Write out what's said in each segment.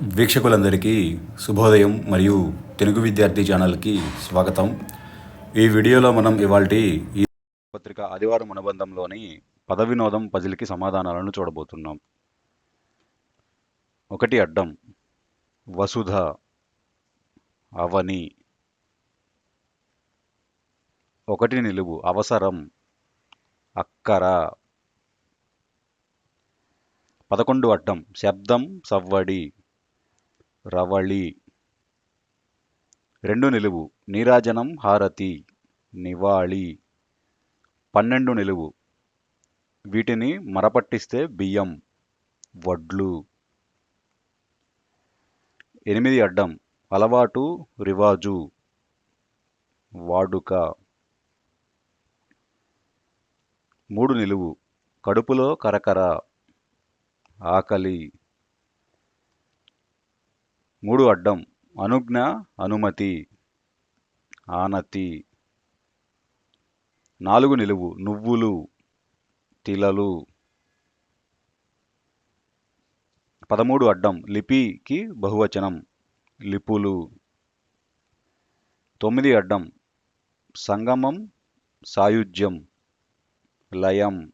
వీక్షకులందరికీ శుభోదయం మరియు తెలుగు విద్యార్థి ఛానల్కి స్వాగతం. ఈ వీడియోలో మనం ఇవాల్టి ఈ పత్రిక ఆదివారం అనుబంధంలోని పద వినోదం పజిల్కి సమాధానాలను చూడబోతున్నాం. ఒకటి అడ్డం వసుధ అవని. ఒకటి నిలువు అవసరం అక్కర. పదకొండు అడ్డం శబ్దం సవ్వడి. రవళి. రెండు నిలువు. నీరాజనం హారతి. నివాళి. పన్నెండు నిలువు. వీటిని మరపట్టిస్తే బియ్యం. వడ్లు. ఎనిమిది అడ్డం. అలవాటు రివాజు. వాడుక. మూడు నిలువు. కడుపులో కరకర. ఆకలి. మూడు అడ్డం. అనుజ్ఞ అనుమతి ఆనతి. నాలుగు నిలువు. నువ్వులు తిలలు. పదమూడు అడ్డం. లిపికి బహువచనం. లిపులు. తొమ్మిది అడ్డం. సంగమం సాయుధ్యం. లయం.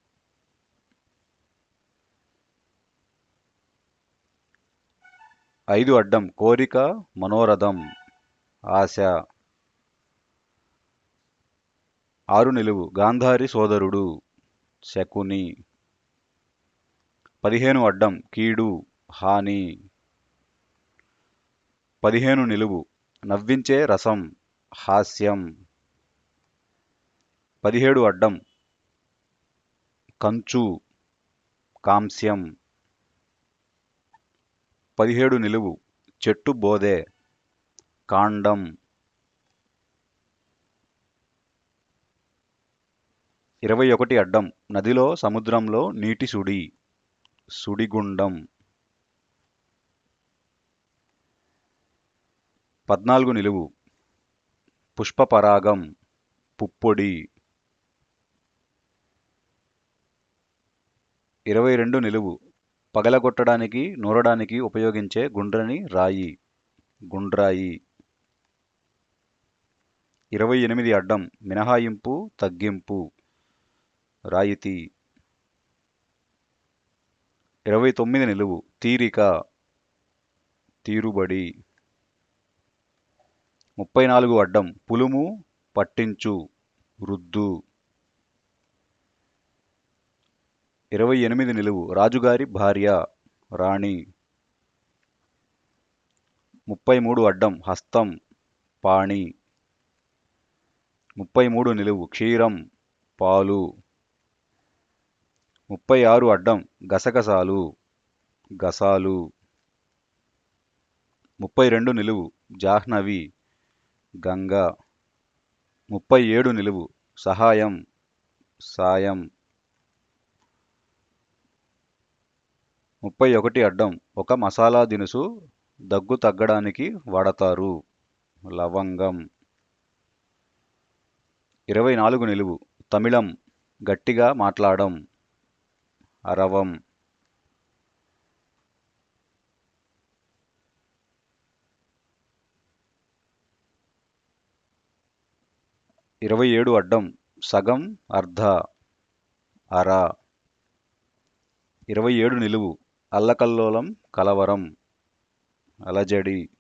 ఐదు అడ్డం కోరిక మనోరథం ఆశ. ఆరు నిలువు గాంధారి సోదరుడు శకుని. పదిహేను అడ్డం కీడు హాని. పదిహేను నిలువు నవ్వించే రసం హాస్యం. పదిహేడు అడ్డం కంచు కాంస్యం. పదిహేడు నిలువు. చెట్టు బోధే కాండం. ఇరవై ఒకటి అడ్డం. నదిలో సముద్రంలో నీటి సుడి. సుడిగుండం. పద్నాలుగు నిలువు. పుష్పపరాగం. పుప్పొడి. ఇరవై రెండు నిలువు. పగలగొట్టడానికి నూరడానికి ఉపయోగించే గుండ్రని రాయి. గుండ్రాయి. ఇరవై ఎనిమిది అడ్డం మినహాయింపు తగ్గింపు. రాయితీ. ఇరవై తొమ్మిది నిలువు తీరిక. తీరుబడి. ముప్పై నాలుగు అడ్డం పులుము పట్టించు రుద్దు. ఇరవై ఎనిమిది నిలువు. రాజుగారి భార్య రాణి. ముప్పై మూడు అడ్డం. హస్తం. పాణి. ముప్పై మూడు నిలువు. క్షీరం. పాలు. ముప్పై ఆరు అడ్డం. గసగసాలు. గసాలు. ముప్పై రెండు నిలువు. జాహ్నవి. గంగ. ముప్పై ఏడు నిలువు. సహాయం. సాయం. ముప్పై ఒకటి అడ్డం ఒక మసాలా దినుసు దగ్గు తగ్గడానికి వాడతారు. లవంగం. ఇరవై నాలుగు నిలువు. తమిళం. గట్టిగా మాట్లాడం. అరవం. ఇరవై ఏడు అడ్డం. సగం అర్ధ అర. ఇరవై ఏడు నిలువు. అల్లకల్లోలం కలవరం అలజడి.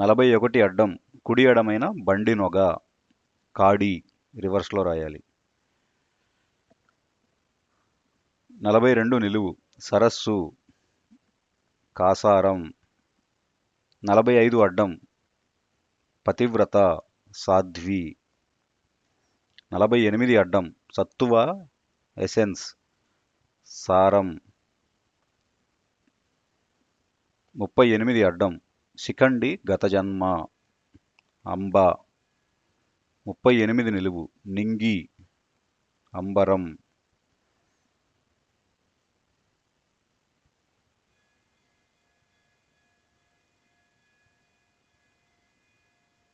నలభై ఒకటి అడ్డం కుడి ఎడమైన బండి నొగ కాడి రివర్స్లో రాయాలి. నలభై రెండు నిలువు సరస్సు కాసారం. నలభై ఐదు అడ్డం పతివ్రత సాధ్వి. నలభై ఎనిమిది అడ్డం సత్తువ ఎసెన్స్. సారం. ముప్పై ఎనిమిది అడ్డం. శిఖండి గత జన్మ. అంబ. ముప్పై ఎనిమిది నిలువు. నింగి. అంబరం.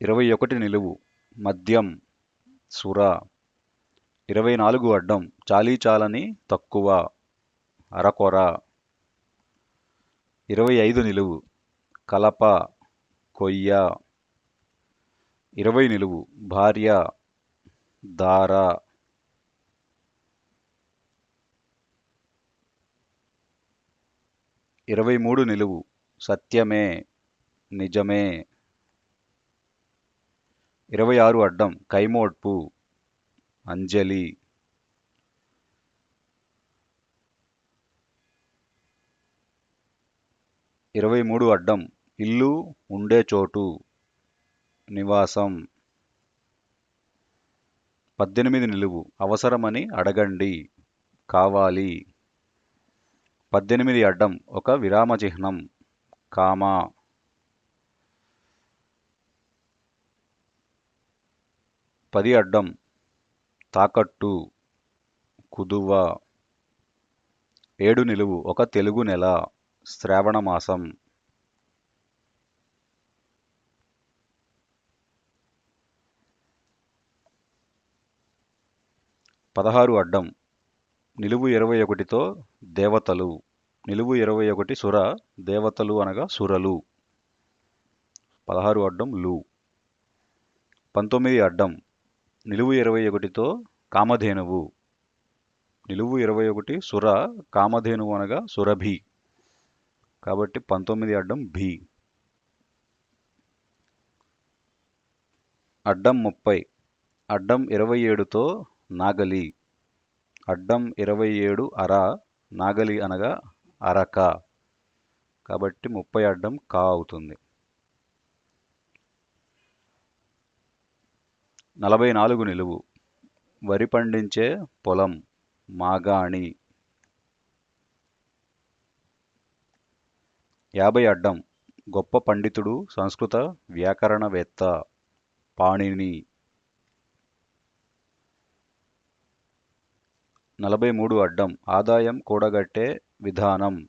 ఇరవై ఒకటి నిలువు. మద్యం. సుర. ఇరవై నాలుగు అడ్డం. చాలీ చాలని తక్కువ. అరకొర. ఇరవై ఐదు నిలువు. కలప కొయ్య. ఇరవై నిలువు. భార్య దార. ఇరవై మూడు నిలువు. సత్యమే నిజమే. ఇరవై ఆరు అడ్డం. కైమోడ్పు అంజలి. ఇరవై మూడు అడ్డం ఇల్లు ఉండే చోటు. నివాసం. పద్దెనిమిది నిలువు. అవసరమని అడగండి. కావాలి. పద్దెనిమిది అడ్డం ఒక విరామ చిహ్నం. కామా. పది అడ్డం తాకట్టు. కుదువ. ఏడు నిలువు ఒక తెలుగు నెల. శ్రావణ మాసం. పదహారు అడ్డం. నిలువు ఇరవై ఒకటితో దేవతలు. నిలువు ఇరవై ఒకటి సుర దేవతలు అనగా సురలు. పదహారు అడ్డం లు. పంతొమ్మిది అడ్డం. నిలువు ఇరవై ఒకటితో కామధేనువు. నిలువు ఇరవై ఒకటి సుర కామధేనువు అనగా సురభి. కాబట్టి పంతొమ్మిది అడ్డం బి. అడ్డం ముప్పై. అడ్డం ఇరవై ఏడుతో నాగలి. అడ్డం ఇరవై ఏడు అర నాగలి అనగా అరక. కాబట్టి ముప్పై అడ్డం కా అవుతుంది. నలభై నాలుగు నిలువు. వరి పండించే పొలం మాగాణి. యాభై అడ్డం. గొప్ప పండితుడు సంస్కృత వ్యాకరణవేత్త పాణిని. నలభై మూడు అడ్డం. ఆదాయం కూడగట్టే విధానం.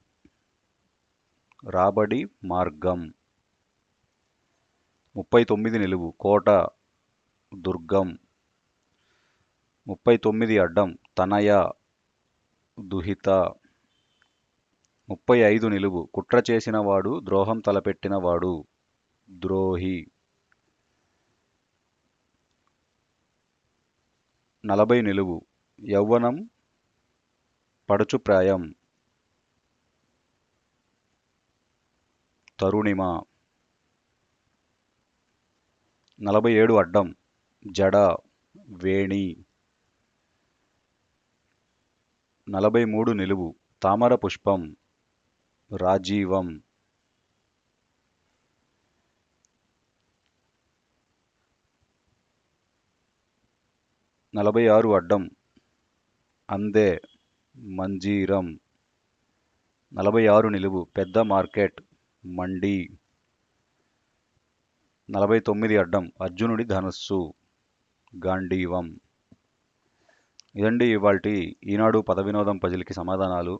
రాబడి మార్గం. ముప్పై తొమ్మిది నిలువు. కోట దుర్గం. ముప్పై తొమ్మిది అడ్డం. తనయ దుహిత. ముప్పై ఐదు నిలువు. కుట్ర చేసినవాడు ద్రోహం తలపెట్టినవాడు ద్రోహి. నలభై నిలువు. యౌవనం పడుచుప్రాయం తరుణిమ. నలభై ఏడు అడ్డం. జడ వేణి. నలభై మూడు నిలువు. తామర పుష్పం. రాజీవం. నలభై ఆరు అడ్డం. అందే మంజీరం. నలభై ఆరు నిలువు. పెద్ద మార్కెట్. మండి. నలభై తొమ్మిది అడ్డం. అర్జునుడి ధనస్సు. గాంధీవం. ఇదండి ఇవాళ ఈనాడు పదవినోదం ప్రజలకి పజిల్కి సమాధానాలు.